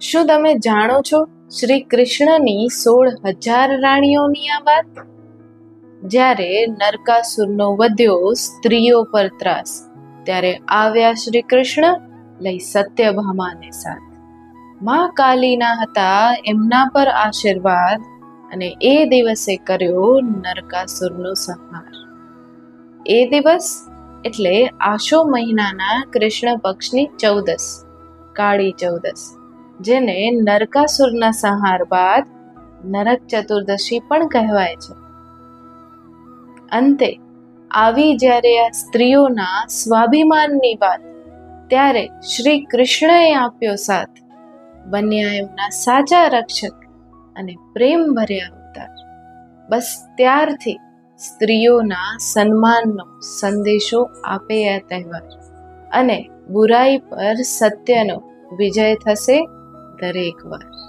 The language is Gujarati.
શું તમે જાણો છો શ્રી કૃષ્ણની સોળ હજાર રાણીઓની આ વાત? જ્યારે નરકાસુરનો વધ્યો, સ્ત્રીઓ પર ત્રાસ. ત્યારે આવ્યા શ્રી કૃષ્ણ, લઈ સત્યભામાને સાથ. મા કાલીના હતા એમના પર આશીર્વાદ અને એ દિવસે કર્યો નરકાસુરનો સંહાર. એ દિવસ એટલે આશો મહિનાના કૃષ્ણ પક્ષની ચૌદસ, કાળી ચૌદસ. જેને નરકાસુરના સંહાર બાદ નરક ચતુર્દશી પણ કહેવાય છે. અંતે, આવી જ્યારે આ સ્ત્રીઓના સ્વાભિમાનની વાત ત્યારે શ્રી કૃષ્ણએ આપ્યો સાથ બન્યા એમના સાચા રક્ષક અને પ્રેમ ભર્યા અવતાર. બસ ત્યારથી સ્ત્રીઓના સન્માનનો સંદેશો આપે આ તહેવાર અને બુરાઈ પર સત્યનો વિજય થશે દરેક વાર.